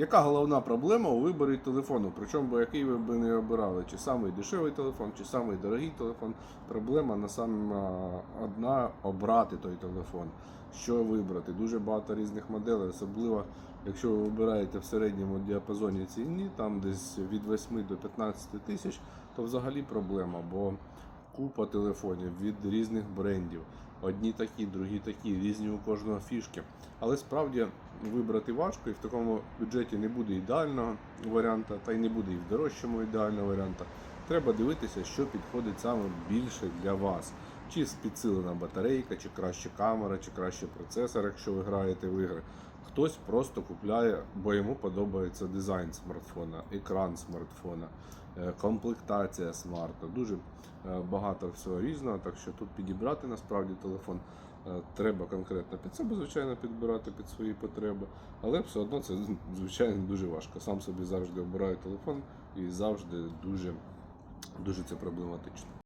Яка головна проблема у виборі телефону? Причому який ви б не обирали, чи самий дешевий телефон, чи самий дорогий телефон. Проблема на саме одна обрати той телефон. Що вибрати? Дуже багато різних моделей, особливо якщо ви вибираєте в середньому діапазоні ціні, там десь від 8 до 15 тисяч, то взагалі проблема, бо купа телефонів від різних брендів. Одні такі, другі такі, різні у кожного фішки. Але справді вибрати важко і в такому бюджеті не буде ідеального варіанта, та й не буде і в дорожчому ідеального варіанта. Треба дивитися, що підходить саме більше для вас. Чи підсилена батарейка, чи краще камера, чи краще процесор, якщо ви граєте в ігри. Хтось просто купляє, бо йому подобається дизайн смартфона, екран смартфона, е, комплектація смарта. Дуже е, багато всього різного, так що тут підібрати насправді телефон е, треба конкретно під себе, звичайно, підбирати під свої потреби, але все одно це звичайно дуже важко. Сам собі завжди обираю телефон і завжди дуже, дуже це проблематично.